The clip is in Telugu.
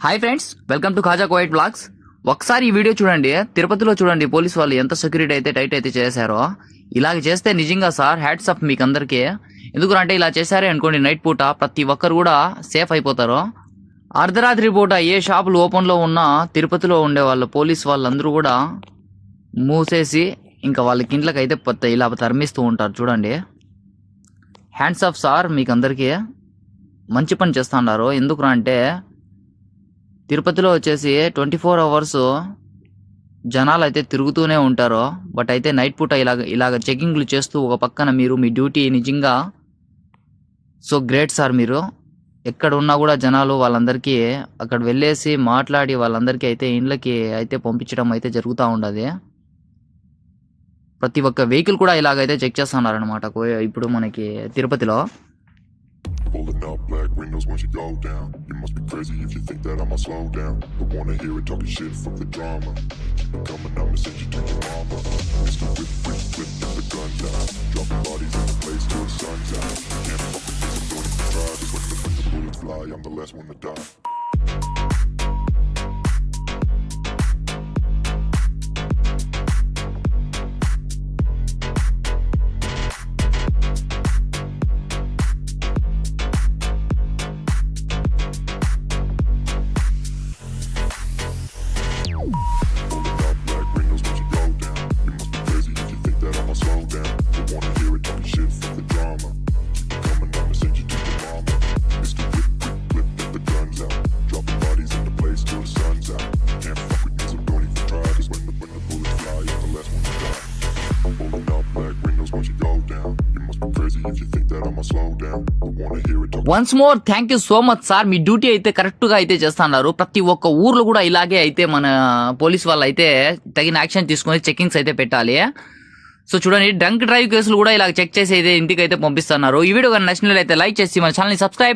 Hi friends welcome to Khaja Coit blogs ఒకసారి ఈ వీడియో చూడండి తిరుపతిలో చూడండి పోలీస్ వాళ్ళు ఎంత సెక్యూరిటీ అయితే టైట్ అయితే చేశారో. ఇలాగ చేస్తే నిజంగా సార్ హ్యాట్స్ ఆఫ్ మీకు అందరికీ ఎందుకంటే ఇలా చేశారే అనుకోండి నైట్ పూట ప్రతి ఒక్కరు కూడా సేఫ్ అయిపోతారు. అర్ధరాత్రి పూట ఏ షాపులు ఓపెన్లో ఉన్నా తిరుపతిలో ఉండే వాళ్ళు పోలీస్ వాళ్ళందరూ కూడా మూసేసి ఇంకా వాళ్ళకి ఇంట్లోకి అయితే ఇలా తరిమిస్తూ ఉంటారు చూడండి. హ్యాండ్స్ ఆఫ్ సార్ మీకు అందరికీ మంచి పని చేస్తున్నారు ఎందుకు అంటే తిరుపతిలో వచ్చేసి ట్వంటీ ఫోర్ అవర్స్ జనాలు అయితే తిరుగుతూనే ఉంటారు బట్ అయితే నైట్ పూట ఇలాగ ఇలాగ చెకింగ్లు చేస్తూ ఒక పక్కన మీరు మీ డ్యూటీ నిజంగా సో గ్రేట్ సార్ మీరు. ఎక్కడ ఉన్నా కూడా జనాలు వాళ్ళందరికీ అక్కడ వెళ్ళేసి మాట్లాడి వాళ్ళందరికీ అయితే ఇండ్లకి అయితే పంపించడం అయితే జరుగుతూ ఉండదు. ప్రతి ఒక్క వెహికల్ కూడా ఇలాగైతే చెక్ చేస్తున్నారనమాట ఇప్పుడు మనకి తిరుపతిలో. Pulling up black windows once you go down. You must be crazy if you think that I'ma slow down. But wanna hear it talking shit from the drama. Keep it coming, I'ma send you to your mama. Mr. Whip, whip, whip, get the guns out. Dropping bodies in the place till the sun's out. Can't fuck with this, I'm doing it for try. Just when the bullets fly, I'm the last one to die. Once more thank you so much sir me duty అయితే కరెక్ట్గా అయితే చేస్తున్నారు. ప్రతి ఒక్క ఊర్లో కూడా ఇలాగే అయితే మన పోలీస్ వాళ్ళు అయితే తగిన యాక్షన్ తీసుకొని చెకింగ్స్ అయితే పెట్టాలి. సో చూడండి డ్రంక్ డ్రైవ్ కేసులు కూడా ఇలా చెక్ చేసి అయితే ఇంటికి అయితే పంపిస్తున్నారు. ఈ వీడియో కానీ నచ్చినట్లయితే లైక్ చేసి మన ఛానల్ని సబ్స్క్రైబ్